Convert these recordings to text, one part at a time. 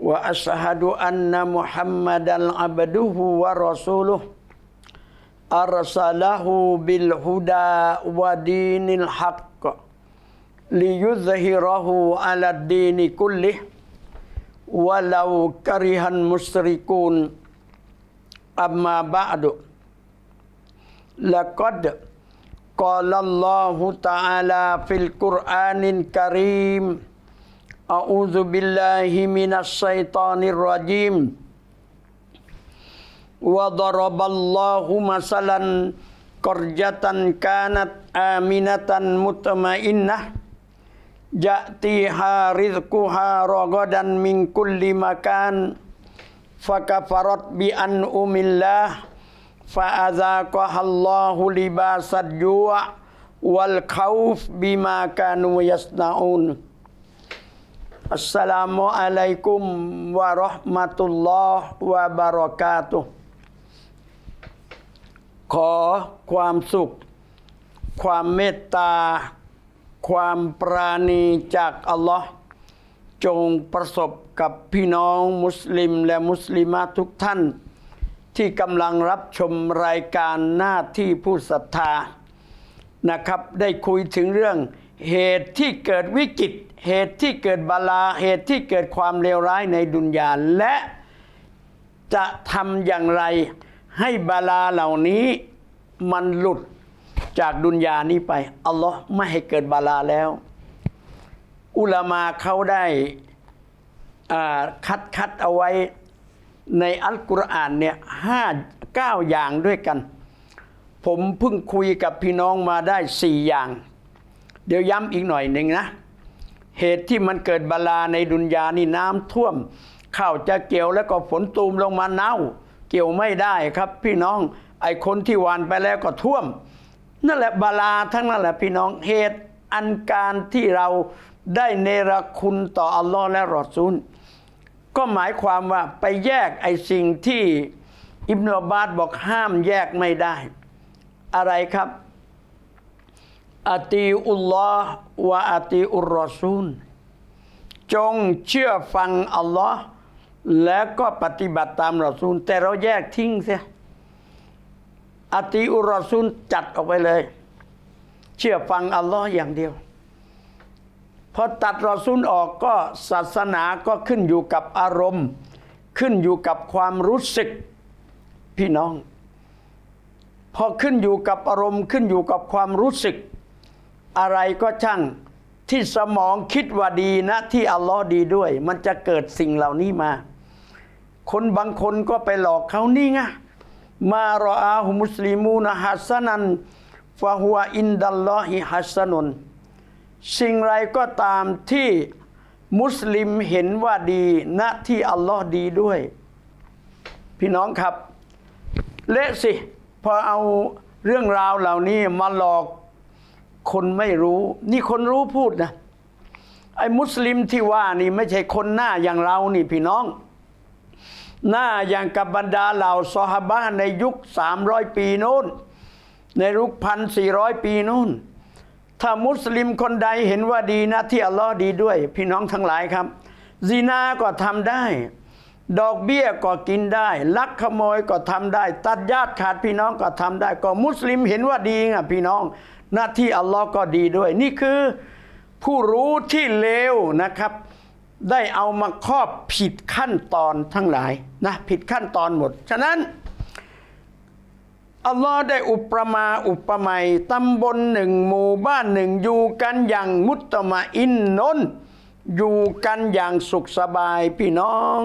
وأشهد أن محمدا عبده ورسوله أرسله بالهدى ودين الحق ليظهره على الدين كله ولو كره المشركون. أما بعد لقد قال الله تعالى في القرآن الكريم A'udzu billahi minasyaitonir rajim. Wa daraballahu masalan qarjatan kanat aminatan mutmainnah. Jati rizquha ragadan min kulli makan. Fakafarat bi an umillah fa'adzaqahallahu libasad ju'a wal khawf bima kanu yasnaun. อัสสลามุอะลัยกุมวะราะห์มะตุลลอฮ์วะบารอกาตุขอความสุข ความเมตตา ความปราณีจากอัลลอฮ์จงประสบกับพี่น้องมุสลิมและมุสลิมะทุกท่าน ที่กำลังรับชมรายการหน้าที่ผู้ศรัทธานะครับ ได้คุยถึงเรื่อง เหตุที่เกิดวิกฤต เหตุที่เกิดบาลา เหตุที่เกิดความเลวร้ายในดุนยาและจะทำอย่างไรให้บาลาเหล่านี้มันหลุดจากดุนยานี้ไป อัลลอฮ์ไม่ให้เกิดบาลาแล้ว อุลามาเขาได้คัดคัดเอาไว้ในอัลกุรอานเนี่ยห้าเก้าอย่างด้วยกัน ผมเพิ่งคุยกับพี่น้องมาได้สี่อย่าง เดี๋ยวย้ำอีกหน่อยหนึ่งนะ เหตุที่มันเกิดบาลาในดุนยานี่น้ำท่วมข้าวจะเกี่ยวแล้วก็ฝนตูมลงมาเน่า เกี่ยวไม่ได้ครับ พี่น้องไอ้คนที่หวานไปแล้วก็ท่วม นั่นแหละบาลาทั้งนั้นแหละพี่น้องเหตุอันการที่เราได้เนรคุณต่ออัลลอฮ์และรอซูลก็หมายความว่าไปแยกไอ้สิ่งที่อิบนาบาสบอกห้ามแยกไม่ได้ อะไรครับ อาตีอุลลอฮ์วะอาตีอุรอซูล จงเชื่อฟังอัลลอฮ์แล้วก็ปฏิบัติตามรอซูล แต่เราแยกทิ้งเสียอาตีอุรรอซูลจัดออกไปเลย เชื่อฟังอัลลอฮ์อย่างเดียว พอตัดรอซูลออกก็ศาสนาก็ขึ้นอยู่กับอารมณ์ ขึ้นอยู่กับความรู้สึกพี่น้อง พอขึ้นอยู่กับอารมณ์ขึ้นอยู่กับความรู้สึก อะไรก็ช่างที่สมองคิดว่าดีนะ ที่อัลลอฮ์ดีด้วย มันจะเกิดสิ่งเหล่านี้มา คนบางคนก็ไปหลอกเขานี่ไงมารออาหุมุสลิมูนะฮัสซันันฟะฮุวอินดัลลอฮิฮัสซันุนสิ่งไรก็ตามที่มุสลิมเห็นว่าดีณที่อัลลอฮ์ดีด้วย พี่น้องครับ เละสิพอเอาเรื่องราวเหล่านี้มาหลอก คนไม่รู้ นี่คนรู้พูดนะไอ้มุสลิมที่ว่านี่ไม่ใช่คนหน้าอย่างเรานี่พี่น้อง หน้าอย่างกับบรรดาเหล่าซอฮาบะในยุคสามร้อยปีโน้น ในยุคพันสี่ร้อยปีโน้น ถ้ามุสลิมคนใดเห็นว่าดีนะที่อัลลอฮ์ดีด้วย พี่น้องทั้งหลายครับซีนาก็ทำได้ ดอกเบี้ยก็กินได้ ลักขโมยก็ทำได้ ตัดญาติขาดพี่น้องก็ทำได้ ก็มุสลิมเห็นว่าดีไงพี่น้อง หน้าที่อัลลอฮ์ก็ดีด้วย นี่คือผู้รู้ที่เลวนะครับ ได้เอามาครอบผิดขั้นตอนทั้งหลายนะผิดขั้นตอนหมด ฉะนั้นอัลลอฮ์ได้อุปมาอุปไมยตำบลหนึ่งหมู่บ้านหนึ่งอยู่กันอย่างมุตตมาอินนนอยู่กันอย่างสุขสบายพี่น้อง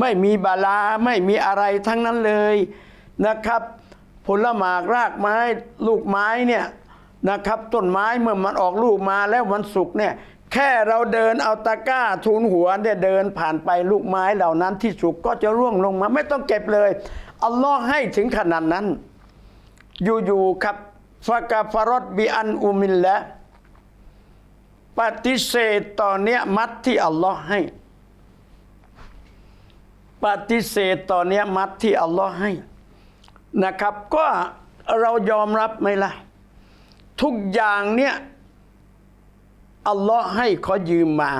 ไม่มีบาลาไม่มีอะไรทั้งนั้นเลยนะครับ ผลหมากรากไม้ลูกไม้เนี่ย นะครับ ต้นไม้เมื่อมันออกลูกมาแล้วมันสุกเนี่ยแค่เราเดินเอาตะกร้าทูลหัวเนี่ยเดินผ่านไปลูกไม้เหล่านั้นที่สุกก็จะร่วงลงมา ไม่ต้องเก็บเลยอัลลอฮ์ให้ถึงขนาดนั้น อยู่ๆครับฟากาฟารดบิอันอุมิลละปฏิเสธต่อเนี้ยมัดที่อัลลอฮ์ให้ ปฏิเสธต่อเนี้ยมัดที่อัลลอฮ์ให้นะครับ ก็เรายอมรับไหมล่ะ ทุกอย่างเนี่ยอัลลอฮ์ให้ขอยืมมา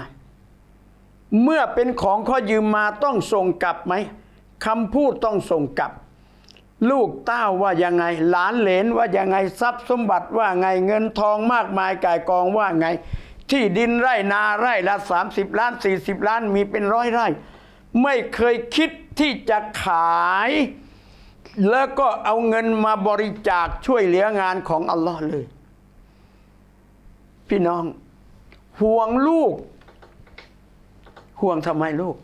เมื่อเป็นของขอยืมมาต้องส่งกลับไหมคำพูดต้องส่งกลับ ลูกเต้าว่ายังไง หลานเหลนว่ายังไงทรัพย์สมบัติว่าไงเงินทองมากมายก่ายกองว่าไง ที่ดินไร่นาไร่ละ30 ล้าน 40 ล้านมีเป็นร้อยไร่ ไม่เคยคิดที่จะขาย แล้วก็เอาเงินมาบริจาคช่วยเหลืองานของอัลลอฮ์เลย พี่น้อง ห่วงลูก ห่วงทำไมลูก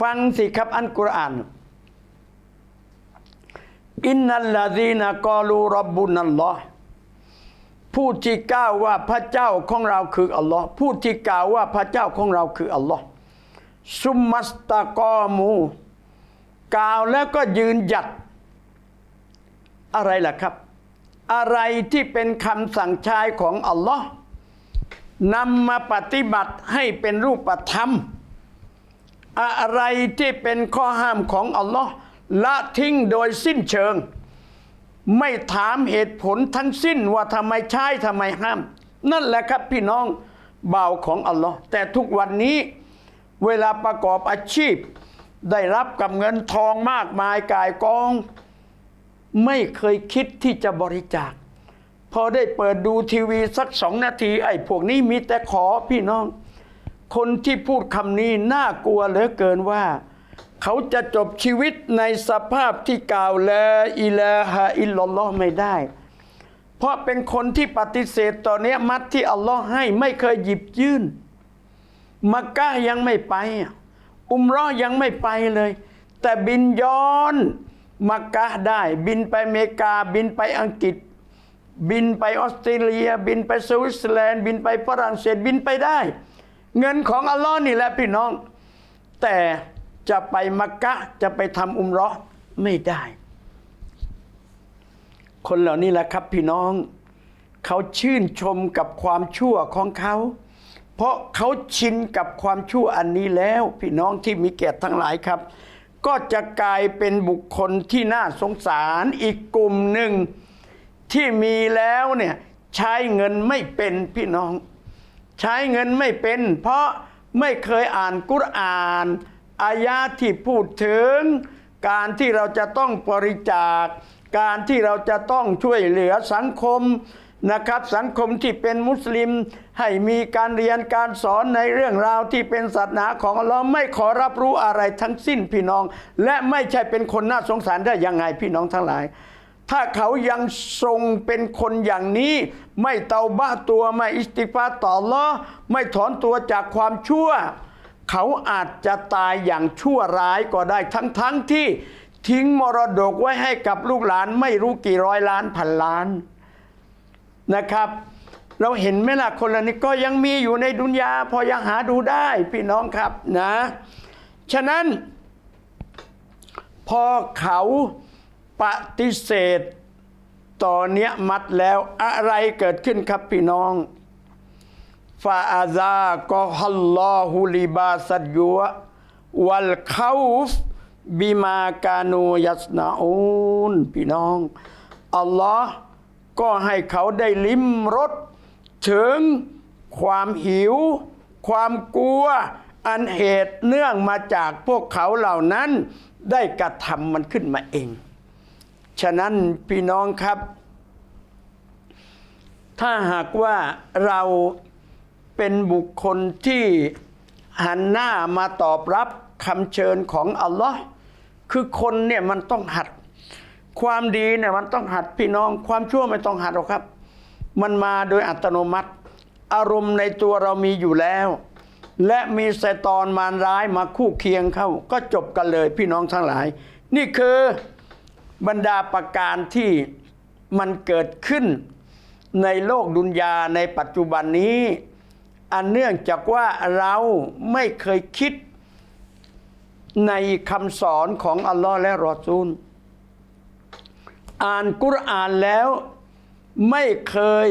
ฟังสิครับอันกุรอานอินนัลลาดีนกอลูรับบุนัลลอฮ์ผู้ที่กล่าวว่าพระเจ้าของเราคืออัลลอฮ์ผู้ที่กล่าวว่าพระเจ้าของเราคืออัลลอฮ์ซุมมัสตะกอมูกล่าวแล้วก็ยืนหยัดอะไรล่ะครับ อะไรที่เป็นคำสั่งใช้ของอัลลอฮ์นำมาปฏิบัติให้เป็นรูปธรรม อะไรที่เป็นข้อห้ามของอัลลอฮ์ละทิ้งโดยสิ้นเชิง ไม่ถามเหตุผลทั้งสิ้นว่าทำไมใช้ทำไมห้าม นั่นแหละครับพี่น้องเบาของอัลลอฮ์แต่ทุกวันนี้เวลาประกอบอาชีพ ได้รับกับเงินทองมากมายกายกอง ไม่เคยคิดที่จะบริจาค พอได้เปิดดูทีวีสักสองนาที ไอ้พวกนี้มีแต่ขอพี่น้อง คนที่พูดคำนี้น่ากลัวเหลือเกินว่า เขาจะจบชีวิตในสภาพที่กล่าวละอิลาฮะอิลลัลลอฮ์ไม่ได้ เพราะเป็นคนที่ปฏิเสธต่อเนี้ยมัดที่อัลลอฮ์ให้ไม่เคยหยิบยื่น มักกะยังไม่ไป อุมรอยังไม่ไปเลย แต่บินย้อน มักกะได้ บินไปอเมริกา บินไปอังกฤษ บินไปออสเตรเลีย บินไปสวิตเซอร์แลนด์ บินไปฝรั่งเศสบินไปได้ เงินของอัลลอฮ์นี่แหละพี่น้อง แต่จะไปมักกะจะไปทำอุมรอไม่ได้ คนเหล่านี้แหละครับพี่น้อง เขาชื่นชมกับความชั่วของเขาเพราะเขาชินกับความชั่วอันนี้แล้ว พี่น้องที่มีเกียรติทั้งหลายครับ ก็จะกลายเป็นบุคคลที่น่าสงสารอีกกลุ่มหนึ่ง ที่มีแล้วเนี่ยใช้เงินไม่เป็นพี่น้อง ใช้เงินไม่เป็น เพราะไม่เคยอ่านกุรอานอายาที่พูดถึง การที่เราจะต้องบริจาค การที่เราจะต้องช่วยเหลือสังคม นะครับสังคมที่เป็นมุสลิม ให้มีการเรียนการสอนในเรื่องราวที่เป็นศาสนาของเราไม่ขอรับรู้อะไรทั้งสิ้นพี่น้อง และไม่ใช่เป็นคนน่าสงสารได้ยังไงพี่น้องทั้งหลาย ถ้าเขายังทรงเป็นคนอย่างนี้ ไม่เตาบ้าตัวไม่อิสติฟาต่อลอไม่ถอนตัวจากความชั่ว เขาอาจจะตายอย่างชั่วร้ายก็ได้ทั้งๆทที่ทิ้งมรดกไว้ให้กับลูกหลานไม่รู้กี่ร้อยล้านพันล้าน นะครับ เราเห็นไหมล่ะคนเหล่านี้ก็ยังมีอยู่ในดุนยาพอยังหาดูได้พี่น้องครับนะ ฉะนั้น พอเขาปฏิเสธต่อเนี้ยมัดแล้วอะไรเกิดขึ้นครับพี่น้องฟาอาซากอฮัลลอฮุลิบาสัดยัววัลคาฟบิมากานูยัสนาอูนพี่น้อง อัลลอฮ์ ก็ให้เขาได้ลิ้มรสถึงความหิว ความกลัว อันเหตุเนื่องมาจากพวกเขาเหล่านั้นได้กระทำมันขึ้นมาเอง ฉะนั้นพี่น้องครับ ถ้าหากว่าเราเป็นบุคคลที่หันหน้ามาตอบรับคำเชิญของอัลลอฮ์คือคนเนี่ยมันต้องหัด ความดีเนี่ยมันต้องหัดพี่น้อง ความชั่วไม่ต้องหัดหรอกครับ มันมาโดยอัตโนมัติ อารมณ์ในตัวเรามีอยู่แล้ว และมีไซตอนมารร้ายมาคู่เคียงเข้า ก็จบกันเลยพี่น้องทั้งหลาย นี่คือบรรดาประการที่มันเกิดขึ้นในโลกดุนยาในปัจจุบันนี้ อันเนื่องจากว่าเราไม่เคยคิดในคำสอนของอัลลอฮ์และรอซูล อ่านกุรอานแล้วไม่เคย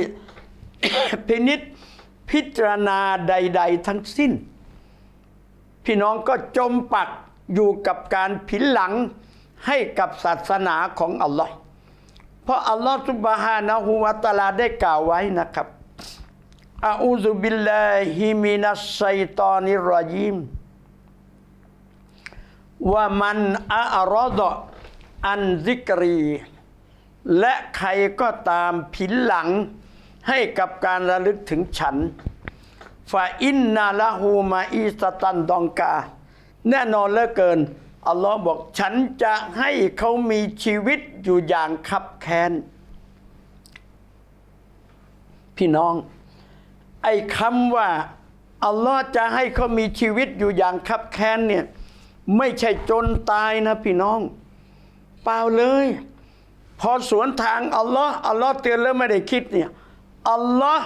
พินิษพิจารณาใด ๆ ทั้งสิ้น พี่น้องก็จมปักอยู่กับการผินหลังให้กับศาสนาของอัลลอฮ์เพราะอัลลอฮ์สุบฮานะฮูวะตาลาได้กล่าวไว้นะครับอาอูซุบิลลาฮิมินัสไซตอนิรรจีมว่ามันอารอดอันซิกรี และใครก็ตามผินหลังให้กับการระลึกถึงฉันฟาอินนาละหูมาอีสตันดองกา แน่นอนเหลือเกิน อัลลอฮ์บอกฉันจะให้เขามีชีวิตอยู่อย่างคับแค้น พี่น้อง ไอ้คำว่า อัลลอฮ์จะให้เขามีชีวิตอยู่อย่างคับแค้นเนี่ย ไม่ใช่จนตายนะพี่น้อง เปล่าเลย พอสวนทางอัลลอฮ์อัลลอฮ์เตือนแล้วไม่ได้คิดเนี่ยอัลลอฮ์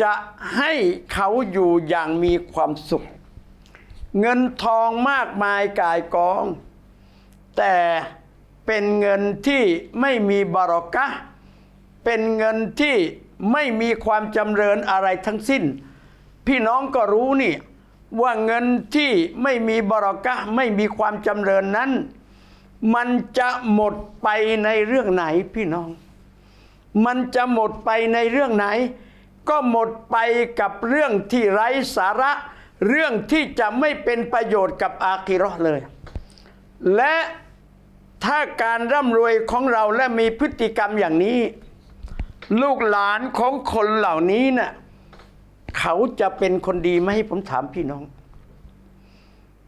จะให้เขาอยู่อย่างมีความสุข เงินทองมากมายกายกอง แต่เป็นเงินที่ไม่มีบารอกะเป็นเงินที่ไม่มีความจำเริญอะไรทั้งสิ้น พี่น้องก็รู้นี่ว่าเงินที่ไม่มีบารอกะไม่มีความจำเริญนั้น มันจะหมดไปในเรื่องไหนพี่น้อง มันจะหมดไปในเรื่องไหน ก็หมดไปกับเรื่องที่ไร้สาระ เรื่องที่จะไม่เป็นประโยชน์กับอาคิราะห์เลย และถ้าการร่ำรวยของเราและมีพฤติกรรมอย่างนี้ ลูกหลานของคนเหล่านี้น่ะเขาจะเป็นคนดีไหมผมถามพี่น้อง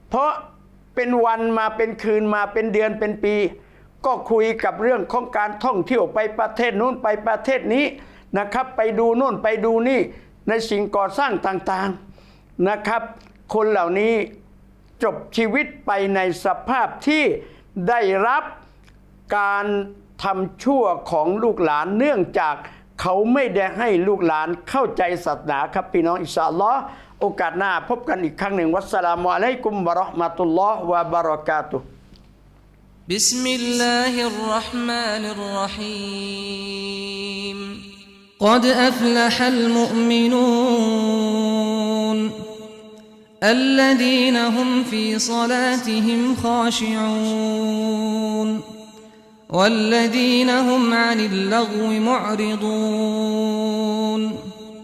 เพราะ เป็นวันมาเป็นคืนมาเป็นเดือนเป็นปี ก็คุยกับเรื่องของการท่องเที่ยวไปประเทศนู้นไปประเทศนี้นะครับ ไปดูนู่นไปดูนี่ในสิ่งก่อสร้างต่างๆนะครับ คนเหล่านี้จบชีวิตไปในสภาพที่ได้รับการทำชั่วของลูกหลานเนื่องจากเขาไม่ได้ให้ลูกหลานเข้าใจศาสนาครับพี่น้องอิสลลอฮ์ โอกาสหน้าพบกันอีกครั้งหนึ่ง วัสสลามุอะลัยกุมวะเราะห์มะตุลลอฮ์วะบะเราะกาตุฮ์ بسم الله الرحمن الرحيم قد أفلح المؤمنون الذين هم في صلاتهم خاشعون والذين هم عن اللغو معرضون